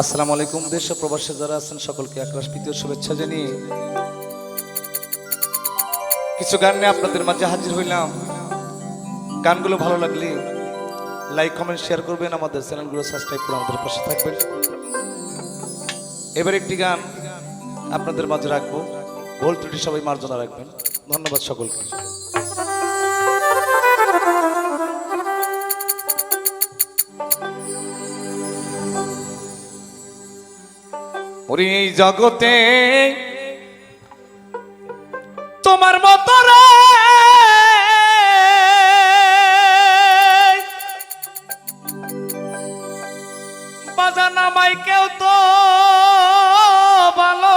আসসালামু আলাইকুম, দেশ প্রবাসে যারা আছেন সকলকে একরাশ প্রীতীয় শুভেচ্ছা জানিয়ে কিছু গান নিয়ে আপনাদের মাঝে হাজির হইলাম। গানগুলো ভালো লাগলে লাইক, কমেন্ট, শেয়ার করবেন, আমাদের চ্যানেলগুলো সাবস্ক্রাইব করে আমাদের পাশে থাকবেন। এবার একটি গান আপনাদের মাঝে রাখব। ভুল ত্রুটি সবাই মার্জনা রাখবেন। ধন্যবাদ সকলকে। ওরে এই জগতে তোমার মতো রে। বাজানা মাই কেউ তো ভালো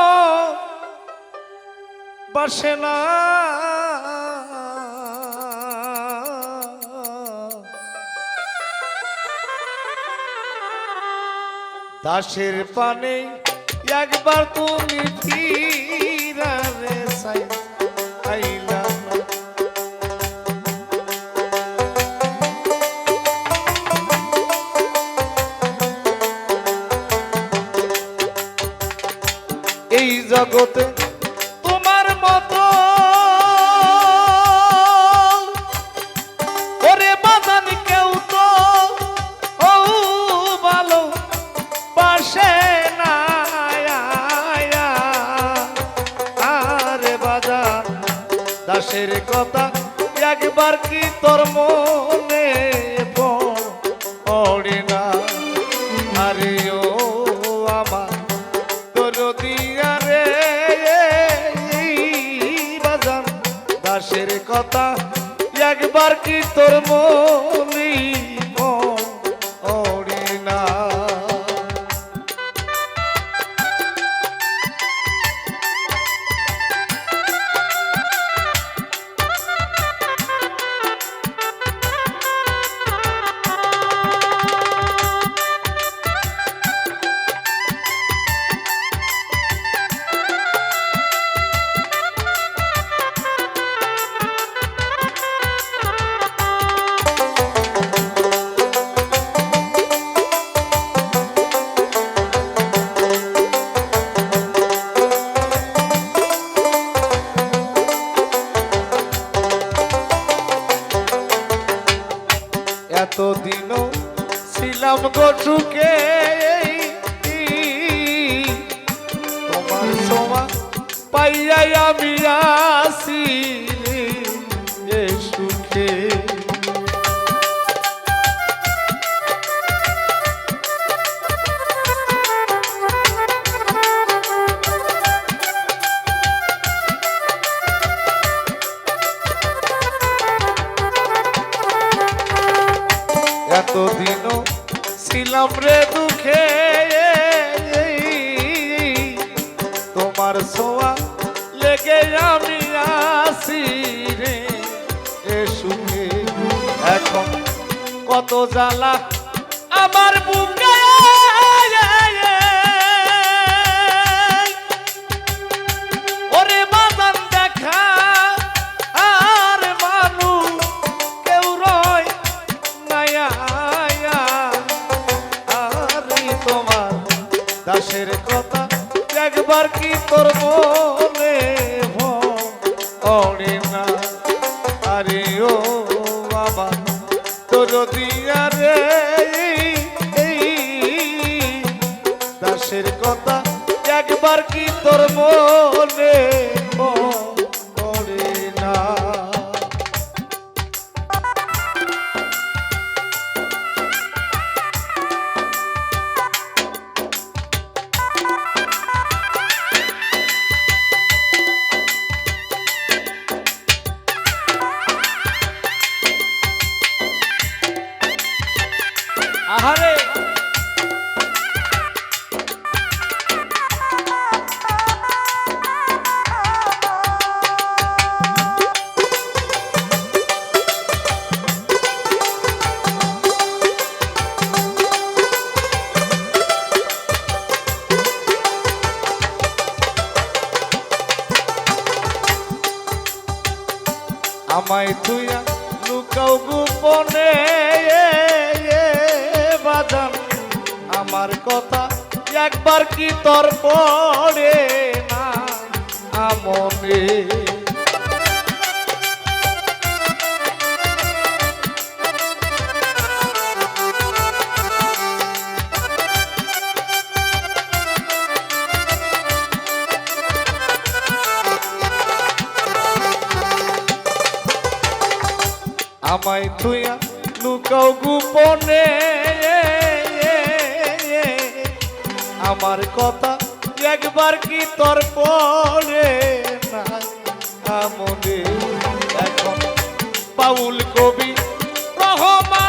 বাসে না। দাসের পানে একবার তুমি আইলা এই জগতে তোমার মতো দাসের কথা, একবার কি তোর মনে পড়ে? না। আরে ও আমার, তোর দিয়া রে বাজান দাসের কথা, একবার কি তোর মনে এতদিনও ছিলাম গঠুকে তোমার সোমা পাইয়াই আমি আসি। এতদিনও ছিলাম রে দুঃখে। তোমার সোয়া লেগে আমি আসি রে। এ সুখে এখন কত জ্বালা আমার বুকে তোর মনে পড়ে না। আরে ও বাবা, তোর দিয়া রে দাসের কথা একবার কি তোর মনে? আমায় তুইয়া আমার কথা একবার কি তোর পড়ে না? আমনে। আমায় থুইয়া লুকাও গোপনে। আমার কথা একবার কি তোর পড়ে না আমনে এখন পাউল কবি রহমান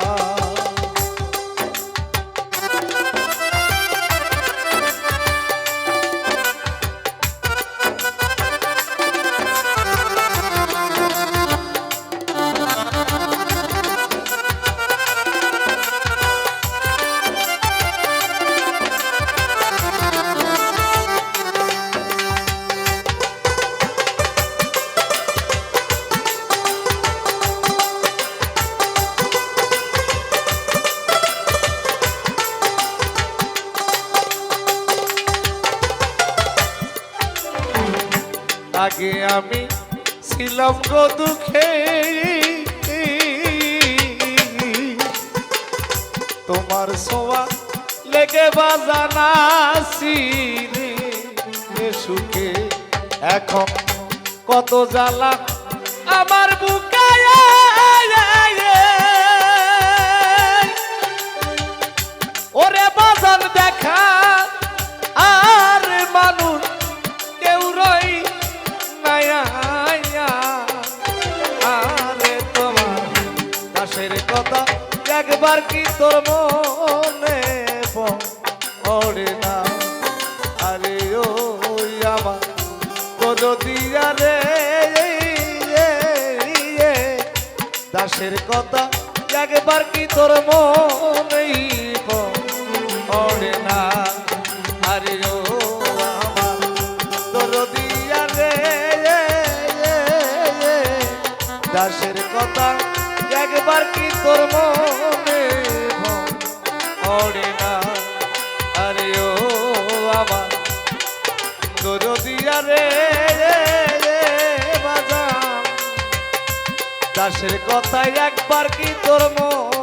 আগে আমি ছিলাম গো দুঃখে। তোমার সোয়া লেগে বাজানা সুখে এখন কত জ্বালা আমার বুকায় ওরে বাজান দেখা একবার কি তোর মনে পড়ে না? আরে ও আমার দিয়া রে দাসের কথা একবার কি তোর মনেই পড়ে না? আরে ও আমার দিয়া রে দাসের কথা একবার কি তোর মনে তোর দিয়া রে দাসের কথায় একবার কি তোর মনে